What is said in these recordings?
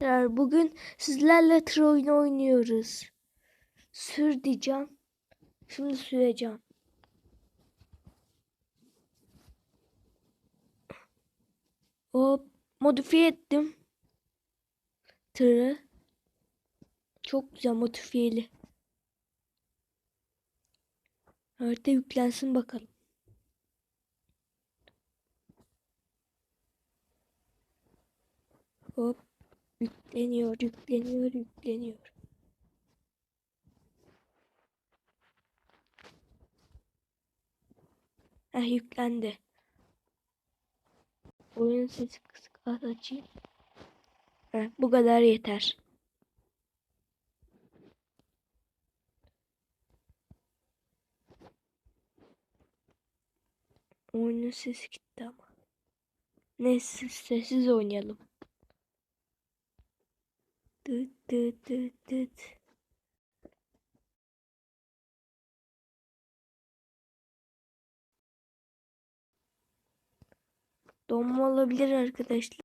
arkadaşlar. Bugün sizlerle tır oyunu oynuyoruz. Sür diyeceğim. Şimdi süreceğim. Hop modifiye ettim. Tırı. Çok güzel modifiyeli. Harita yüklensin bakalım. Hop. Yükleniyor, yükleniyor, yükleniyor. Heh yüklendi. Oyun sesi kısık az açayım. Heh, bu kadar yeter. Oyunun sesi gitti ama. Neyse sessiz oynayalım. Dıt dıt dıt dıt. Donma olabilir arkadaşlar.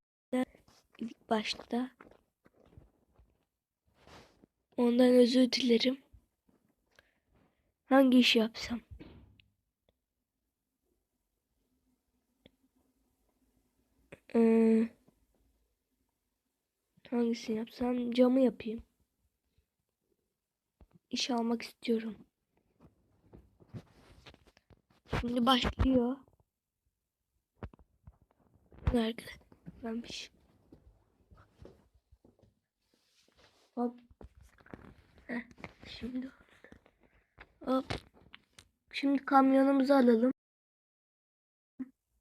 İlk başta. Ondan özür dilerim. Hangi iş yapsam? Ee, hangisini yapsam? Camı yapayım. İş almak istiyorum. Şimdi başlıyor. Nerede? Şey. Hop. Heh, şimdi. Hop. Şimdi kamyonumuzu alalım.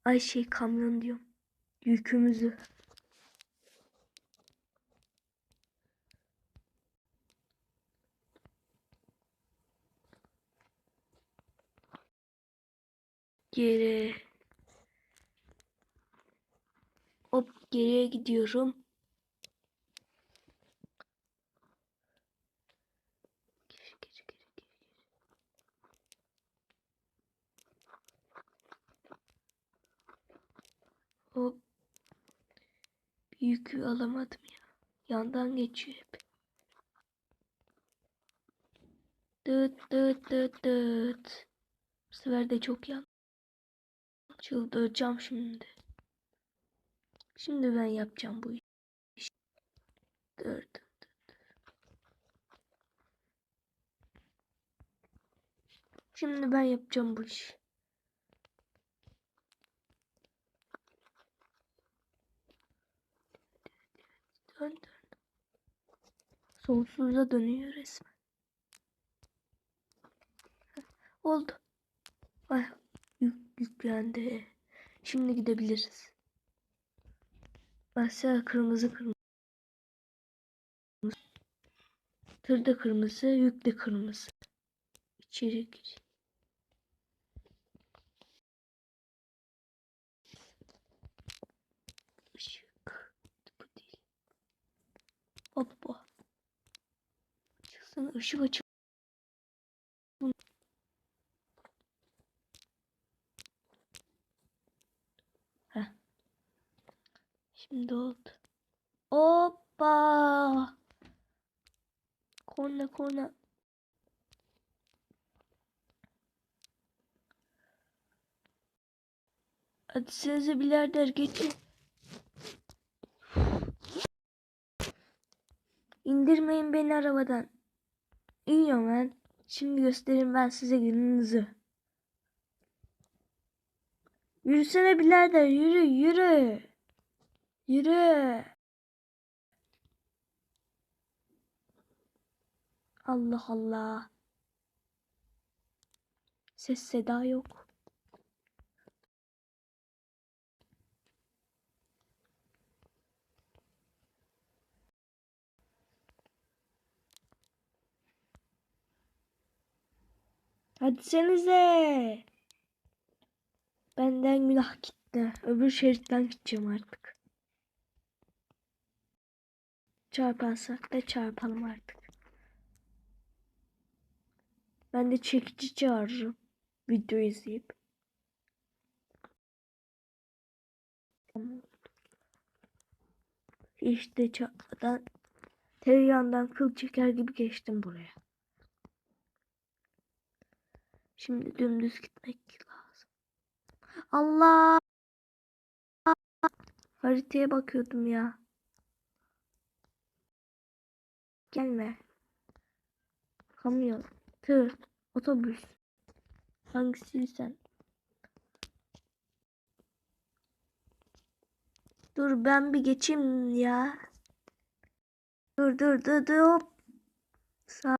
Ay şey kamyon diyorum. Yükümüzü. Geri. Hop geriye gidiyorum. Hop. Yükü alamadım ya. Yandan geçiyor hep. Dıt dıt dıt dıt. Bu sefer de çok yan. Çıldıracağım şimdi. Şimdi ben yapacağım bu işi. Dur dur. Şimdi ben yapacağım bu işi. Dön dön. Sonsuza dönüyor resmen. Oldu. Ay, yüklendi. Şimdi gidebiliriz. Mesela kırmızı kırmızı. Tırda kırmızı, yük de kırmızı. İçeri gir. Işık. Bu değil. Hoppa. Çıksana ışık açık. Heh. Şimdi oldu. Hoppa. Korna korna. Hadi size birader geçin. İndirmeyin beni arabadan. İniyorum ben. Şimdi göstereyim ben size gününüzü. Yürüsene birader yürü yürü. Yürü. Allah Allah. Ses seda yok. Hadi. Benden günah gitti. Öbür şeritten gideceğim artık. Çarparsak da çarpalım artık. Ben de çekici çağırırım. Video izleyip. De çarpmadan tereyağından kıl çeker gibi geçtim buraya. Şimdi dümdüz gitmek lazım. Allah! Haritaya bakıyordum ya. Gelme. Kamyon, tır, otobüs. Hangisiysen. Dur ben bir geçeyim ya. Dur dur dur dur hop. Sağ.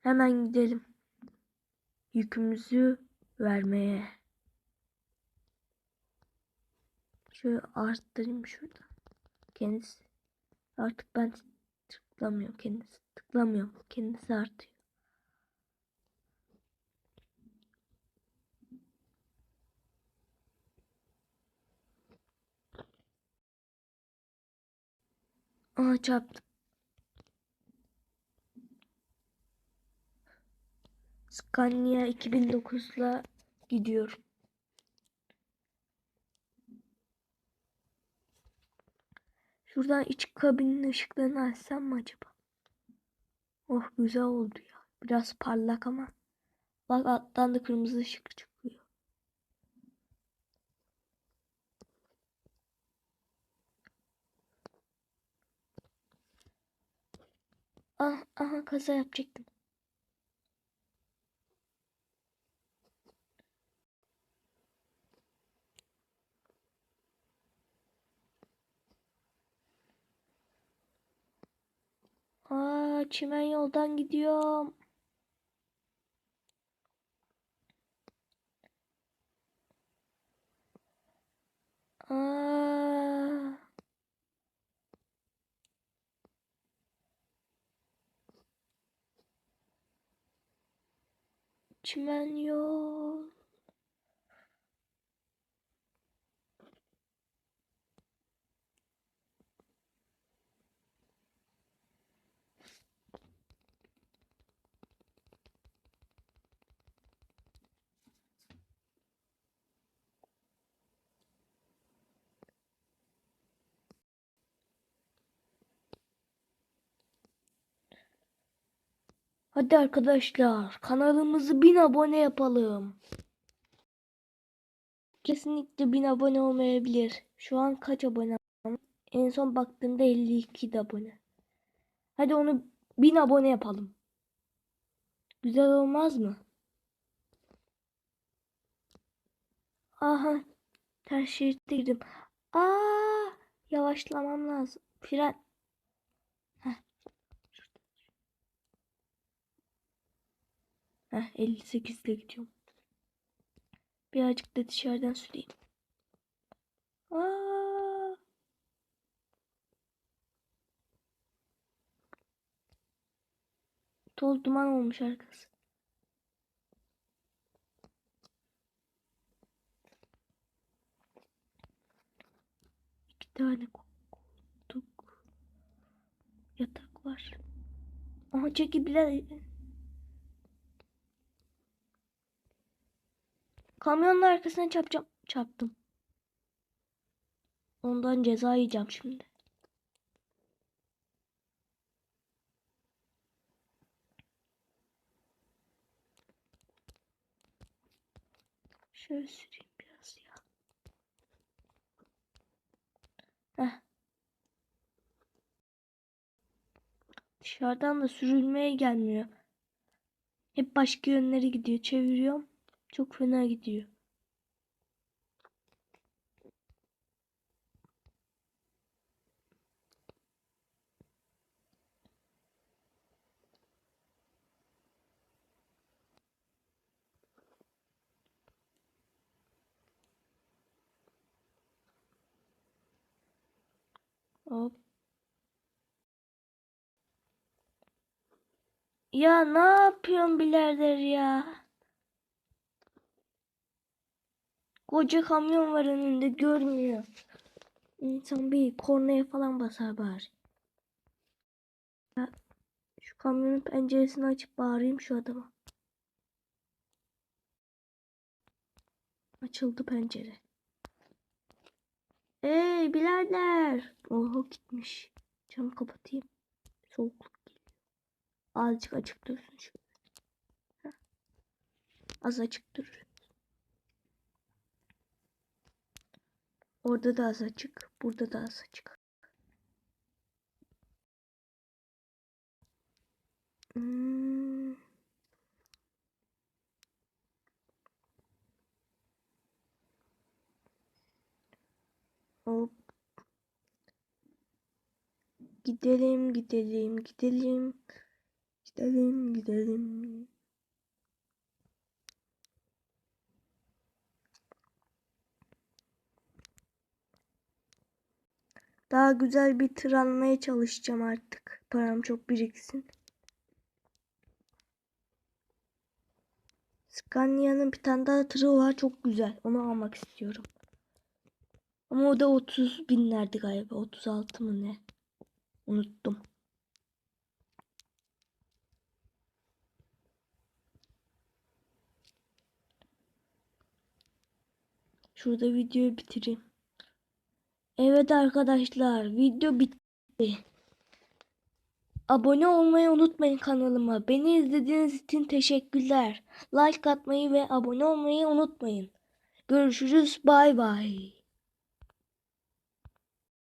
Hemen gidelim. Yükümüzü vermeye. Şöyle arttırayım şurada. Kendisi. Artık ben tıklamıyorum kendisi. Tıklamıyorum. Kendisi artıyor. Aa çarptım. Scania 2009'la gidiyorum. Şuradan iç kabinin ışıklarını açsam mı acaba? Oh güzel oldu ya. Biraz parlak ama. Bak alttan da kırmızı ışık çıkıyor. Ah, aha kaza yapacaktım. Aa, çimen yoldan gidiyorum. Aa. Çimen yol. Hadi arkadaşlar kanalımızı bin abone yapalım. Kesinlikle bin abone olmayabilir. Şu an kaç abone? En son baktığımda 52 de abone. Hadi onu bin abone yapalım. Güzel olmaz mı? Aha ters şeritte girdim. Aa yavaşlamam lazım. Fren. Heh 58 ile gidiyorum. Birazcık da dışarıdan süreyim. Aa. Toz duman olmuş arkası. İki tane koltuk. Yatak var. Aha çekibilen. Kamyonun arkasına çarpacağım. Çarptım. Ondan ceza yiyeceğim şimdi. Şöyle süreyim biraz ya. Heh. Dışarıdan da sürülmeye gelmiyor. Hep başka yönlere gidiyor. Çeviriyorum. Çok fena gidiyor. Hop. Ya ne yapıyorsun birader ya? Koca kamyon var önünde görmüyor. İnsan bir kornaya falan basar. Ya, şu kamyonun penceresini açıp bağırayım şu adama. Açıldı pencere. Ey birader. Oho gitmiş. Camı kapatayım. Soğukluk geliyor. Azıcık açık dursun. Heh. Az açık dur. Orada da az açık. Burada da az açık. Hmm. Hop. Gidelim, gidelim, gidelim. Gidelim, gidelim. Daha güzel bir tır almaya çalışacağım artık. Param çok biriksin. Scania'nın bir tane daha tırı var çok güzel. Onu almak istiyorum. Ama o da 30 binlerdi galiba. 36 mı ne? Unuttum. Şurada videoyu bitireyim. Evet arkadaşlar video bitti. Abone olmayı unutmayın kanalıma. Beni izlediğiniz için teşekkürler. Like atmayı ve abone olmayı unutmayın. Görüşürüz. Bay bay.